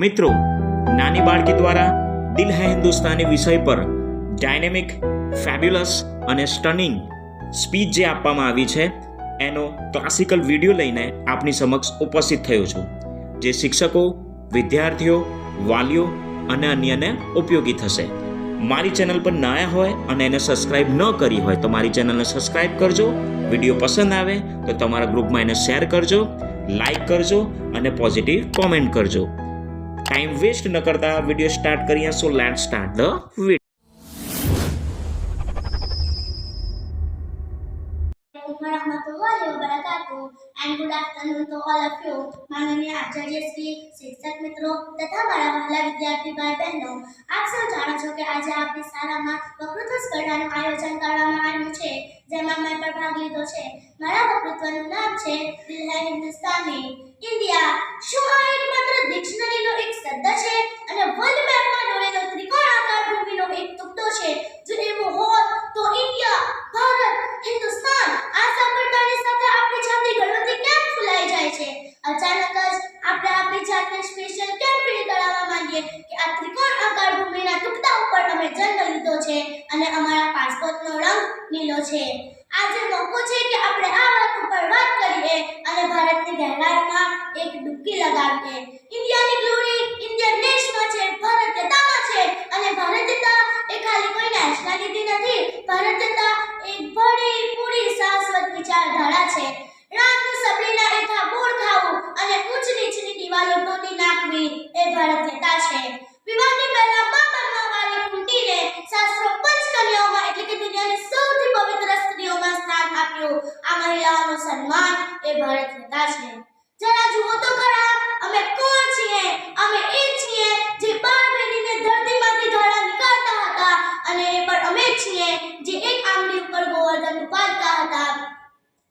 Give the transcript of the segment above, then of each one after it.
મિત્રો, નાની બાળકી દ્વારા દિલ હે હિન્દુસ્તાની વિષય પર ડાયનેમિક ફેબ્યુલસ અને સ્ટનિંગ સ્પીચ જે આપવામાં આવી છે, એનો ક્લાસિકલ વીડિયો લઈને આપની સમક્ષ ઉપસ્થિત થયો છું, જે શિક્ષકો, વિદ્યાર્થીઓ, વાલીઓ અને અન્યને ઉપયોગી થશે. મારી ચેનલ પર નયા હોય અને એને સબસ્ક્રાઇબ ન કરી હોય તો મારી ચેનલને સબસ્ક્રાઇબ કરજો, વીડિયો પસંદ આવે તો તમારા ગ્રુપમાં એને શેર કરજો લાઈક કરજો અને પોઝિટિવ કોમેન્ટ કરજો. ટાઈમ વેસ્ટ ન કરતા વીડિયો સ્ટાર્ટ કરીએ so let start the video and good afternoon to all of you માનનીય આચાર્ય શ્રી શિક્ષક મિત્રો, તથા મારા વહાલા વિદ્યાર્થી ભાઈ બહેનો આપ સૌ જાણો છો કે આજે આપણી શાળામાં વકૃત્વ સ્પર્ધાનું આયોજન કરવામાં આવ્યું છે, જેમાં મેં પણ ભાગ લીધો છે. મારા વકૃત્વનું નામ છે દિલ હિન્દુસ્તાની. ઇન્ડિયા, શું આ એક માત્ર ડિક્શનરીનો એક શબ્દ છે અને વર્લ્ડ મેપમાં દોરેલો ત્રિકોણાકાર ભૂમિનો એક ટુકડો છે જો એવું હોત તો ઇન્ડિયા ભારત હિન્દુસ્તાન આ સાંભળતાની સાથે આપણી જાતની ગણવત્તી કેમ ફૂલાઈ જાય છે અચાનક જ આપણે આપણી જાતને સ્પેશિયલ કેમ ફીલ કરાવવા માંગીએ કે આ ત્રિકોણ આકાર ભૂમિના ટુકડા ઉપર અમે જન્મ લીધો છે અને અમારા પાસપોર્ટનો રંગ લીલો છે.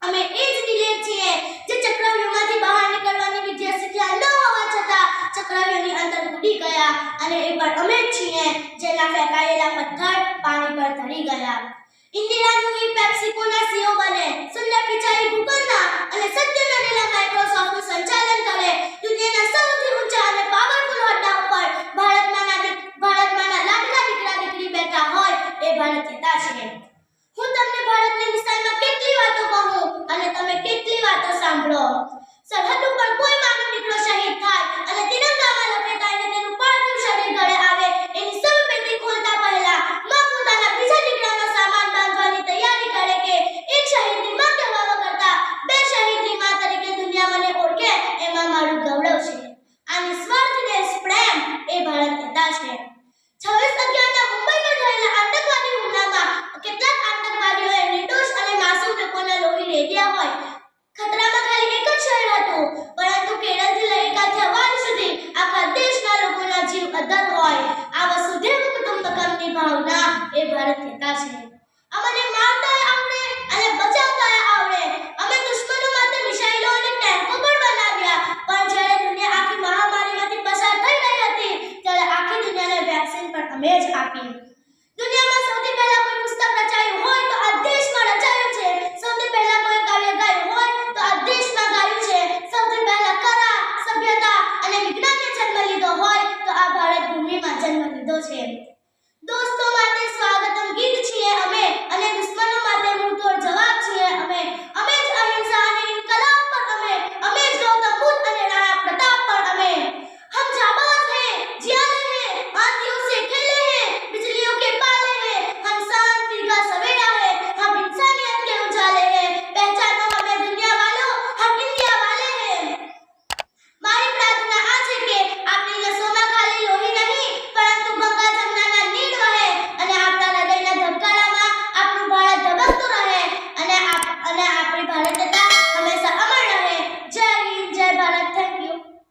અમે એ જ દિલેર છીએ જે ચક્રવ્યૂહમાંથી બહાર નીકળવાની વિદ્યા શીખ્યા ન હોવા છતાં ચક્રવ્યૂહની અંદર કૂદી ગયા અને એ પણ અમે જ છીએ જેના ફેંકાયેલા પથ્થર પાણી પર તરી ગયા. ઇન્દિરા એ પેપ્સિકોના સાંભળો સરહદ ઉપર કોઈ પણ જ આપી. દુનિયામાં સૌથી પહેલા કોઈ પુસ્તક રચાયું હોય તો આ દેશમાં રચાયું છે. સૌથી પહેલા કોઈ કાવ્ય ગાયું હોય તો આ દેશમાં ગાયું છે. સૌથી પહેલા કલા સભ્યતા અને વિજ્ઞાનને જન્મ લીધો હોય તો આ ભારત ભૂમિમાં જન્મ લીધો છે.